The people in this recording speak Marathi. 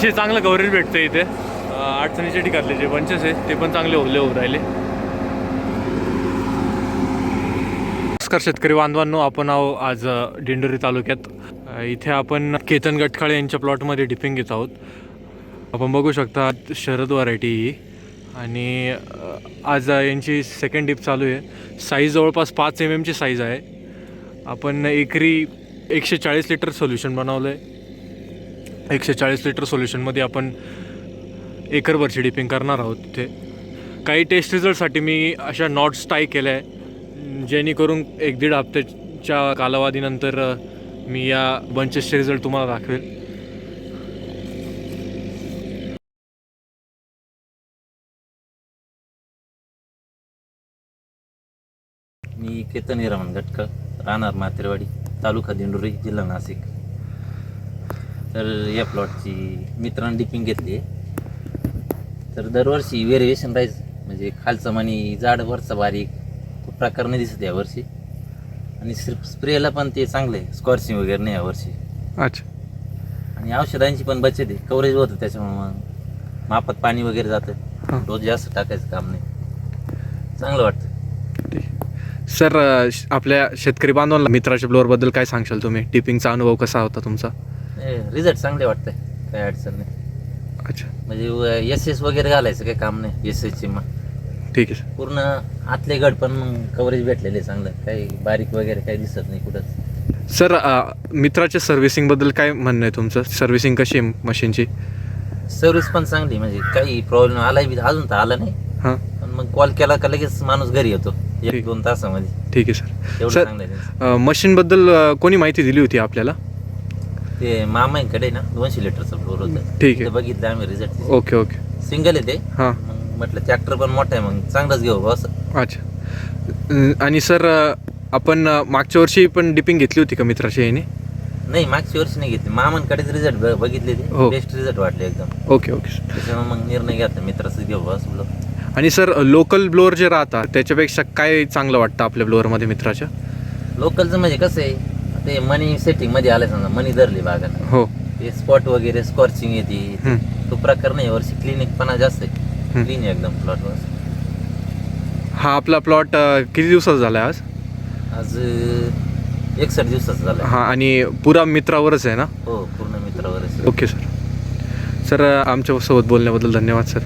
अतिशय चांगलं कव्हरेज भेटतं इथे. अं, अडचणीच्या ठिकाणले जे बंचेस आहेत ते पण चांगले ओले होऊ राहिले. नमस्कार शेतकरी बांधवांनो आपण आहो आज डिंडोरी दिंडोरी तालुक्यात. इथे आपण केतन गटखाळे यांच्या प्लॉटमध्ये डिपिंग घेत आहोत. आपण बघू शकता शरद व्हरायटी ही. आणि आज यांची सेकंड डिप चालू आहे. साईज जवळपास पाच एम एमची साईज आहे. आपण एकरी एकशे चाळीस लिटर सोल्युशन बनवलं आहे एकशे चाळीस लिटर सोल्युशनमध्ये आपण एकरभरची डिपिंग करणार आहोत तिथे. काही टेस्ट रिझल्टसाठी मी अशा नॉट्स टाय केल्या आहे जेणेकरून एक दीड हप्त्याच्या कालावधीनंतर मी या बंचेसचे रिझल्ट तुम्हाला दाखवेल. मी केतन हिरामन गटकर राहणार मातेरवाडी तालुका दिंडोरी जिल्हा नाशिक. तर या प्लॉटची मित्रांनी डिपिंग घेतली. आहे तर दरवर्षी व्हेरिएशन राहील. म्हणजे खालचं मनी जाड वरचा बारीक. तो प्रकार नाही दिसत यावर्षी आणि स्प्रेला पण ते चांगलं आहे. स्कॉर्चिंग वगैरे नाही यावर्षी अच्छा. आणि औषधांची पण बचत आहे. कव्हरेज होतं त्याच्यामुळे मग मापात पाणी वगैरे. जातं. डोस जास्त टाकायचं काम नाही. चांगलं वाटतं. सर आपल्या शेतकरी बांधवांना मित्राच्या ब्लोअरबद्दल काय सांगशाल तुम्ही? डिपिंगचा अनुभव कसा होता तुमचा? रिझल्ट चांगले वाटतंय काही अडचण नाही. अच्छा. म्हणजे एस एस वगैरे घालायचं काही काम नाही एस एसची मग. ठीक आहे सर पूर्ण आतले गड पण मग कव्हरेज भेटलेले चांगलं काही बारीक वगैरे काही दिसत नाही कुठंच. सर अ, मित्राच्या सर्व्हिसिंगबद्दल काय म्हणणं आहे तुमचं? सर्व्हिसिंग कशी आहे मशीनची सर्व्हिस पण चांगली म्हणजे काही प्रॉब्लेम आलाय बी अजून तर आला नाही. हां. पण मग कॉल केला का लगेच माणूस घरी येतो ठीक. एक दोन तासामध्ये. ठीक आहे सर एवढं सर चांगलं आहे त्यांचं. अ, मशीनबद्दल अ, कोणी माहिती दिली होती आपल्याला? ते मामांकडे ना दोनशे लिटरचं फ्लोर होतं. ठीक आहे. बघितलं आम्ही रिझल्ट ओके ओके. सिंगल आहे ते. हां. मग म्हटलं ट्रॅक्टर पण मोठा आहे मग चांगलाच घेऊ बस अच्छा. अं, आणि सर अं, आपण अं, मागच्या वर्षी पण डिपिंग घेतली होती का मित्राच्या याने नाही मागच्या वर्षी नाही घेतली. मामांकडेच रिझल्ट बघितले ते. हो. बेस्ट रिझल्ट वाटले एकदम. Okay okay. सर त्याच्यामुळे मग निर्णय घेतला. मित्राचं घेऊ बस बोललो. आणि सर लोकल ब्लोअर जे राहतात त्याच्यापेक्षा काय चांगलं वाटतं आपल्या ब्लोअरमध्ये मित्राच्या? लोकलचं म्हणजे कसं आहे ते मनी सेटिंगमध्ये आलं समजा मनी धरली बागाला हो. ते स्पॉट वगैरे स्कॉर्चिंग येते. तो प्रकार नाही वर्षी क्लिनिक पणा जास्त आहे. क्लीन एकदम प्लॉटवर हा आपला प्लॉट किती दिवसाचा झाला आज? आज एकसठ दिवसाचं झालं हा आणि पुरा मित्रावरच आहे ना? हो पूर्ण मित्रावर ओके सर. सर आमच्यासोबत बोलण्याबद्दल धन्यवाद सर.